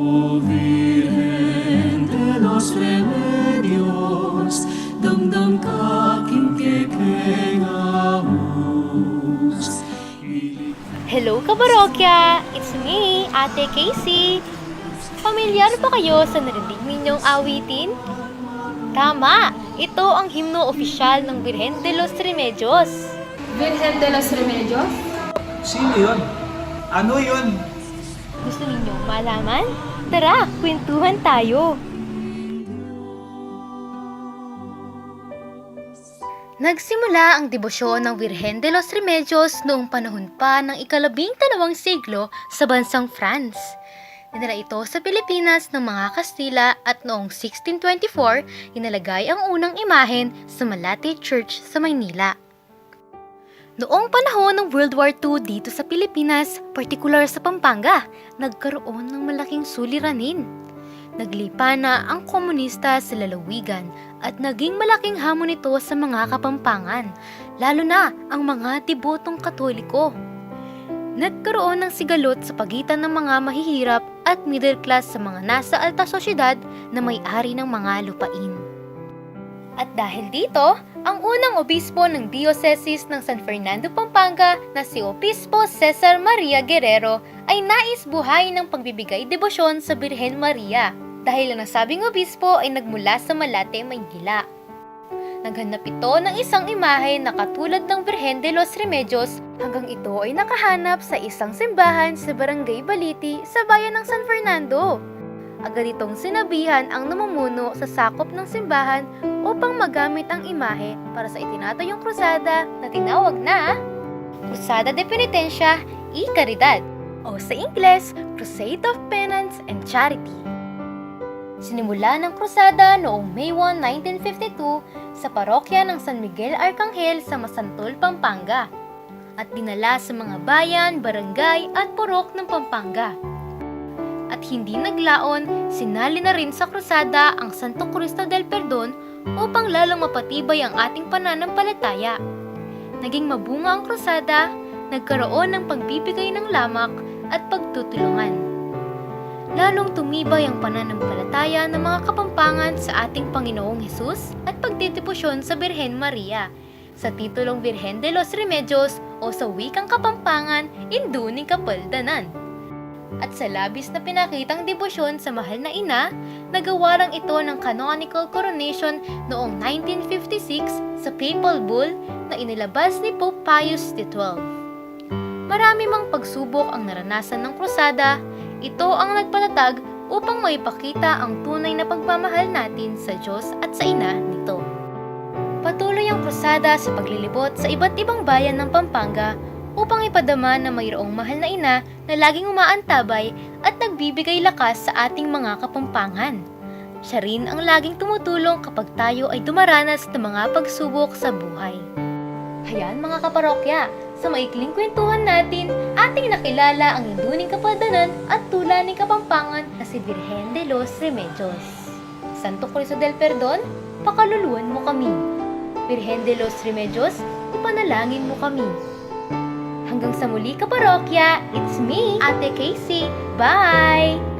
O Virgen de los Remedios, damdam kakim kekengamus. Hello, kabarokya! It's me, Ate Casey. Pamilyar ba kayo sa narinig ninyong awitin? Tama! Ito ang himno opisyal ng Birhen de los Remedios. Virgen de los Remedios? Sino yun? Ano yun? Gusto ninyong malaman? Tara, kwentuhan tayo! Nagsimula ang debosyon ng Virgen de los Remedios noong panahon pa ng ikalabing dalawang siglo sa bansang France. Dinala ito sa Pilipinas ng mga Kastila at noong 1624, inalagay ang unang imahen sa Malate Church sa Maynila. Noong panahon ng World War II dito sa Pilipinas, partikular sa Pampanga, nagkaroon ng malaking suliranin. Naglipa na ang komunista sa lalawigan at naging malaking hamon ito sa mga kapampangan, lalo na ang mga debotong katoliko. Nagkaroon ng sigalot sa pagitan ng mga mahihirap at middle class sa mga nasa alta sosyedad na may-ari ng mga lupain. At dahil dito, ang unang obispo ng Diocese ng San Fernando, Pampanga na si Obispo Cesar Maria Guerrero ay nais buhay ng pagbibigay debosyon sa Birhen Maria dahil ang nasabing obispo ay nagmula sa Malate, Maynila. Naghanap ito ng isang imahe na katulad ng Birhen de los Remedios hanggang ito ay nakahanap sa isang simbahan sa Barangay Baliti sa bayan ng San Fernando. Agad itong sinabihan ang namumuno sa sakop ng simbahan upang magamit ang imahe para sa itinatayong krusada na tinawag na Crusada de Penitencia y Caridad o sa Ingles, Crusade of Penance and Charity. Sinimula ng krusada noong May 1, 1952 sa parokya ng San Miguel Arcangel sa Masantol, Pampanga at dinala sa mga bayan, barangay at purok ng Pampanga. At hindi naglaon, sinali na rin sa krusada ang Santo Cristo del Perdon upang lalong mapatibay ang ating pananampalataya. Naging mabunga ang krusada, nagkaroon ng pagbibigay ng lamak at pagtutulungan. Lalong tumibay ang pananampalataya ng mga kapampangan sa ating Panginoong Hesus at pagtitipusyon sa Birhen Maria sa titulong Birhen de los Remedios o sa wikang kapampangan Induning Kapaldanan. At sa labis na pinakitang debosyon sa mahal na ina, nagawa lang ito ng canonical coronation noong 1956 sa papal bull na inilabas ni Pope Pius XII. Marami mang pagsubok ang naranasan ng krusada, ito ang nagpatatag upang maipakita ang tunay na pagmamahal natin sa Diyos at sa ina nito. Patuloy ang krusada sa paglilibot sa iba't ibang bayan ng Pampanga upang ipadama na mayroong mahal na ina na laging umaantabay at nagbibigay lakas sa ating mga kapampangan. Siya rin ang laging tumutulong kapag tayo ay dumaranas ng mga pagsubok sa buhay. Hayan mga kaparokya, sa maikling kwentuhan natin, ating nakilala ang induning kapadanan at tula ni Kapampangan na si Virgen de los Remedios. Santo Cristo del Perdon, pakaluluan mo kami. Virgen de los Remedios, ipanalangin mo kami. Hanggang sa muli kaparokya, it's me, Ate Casey. Bye!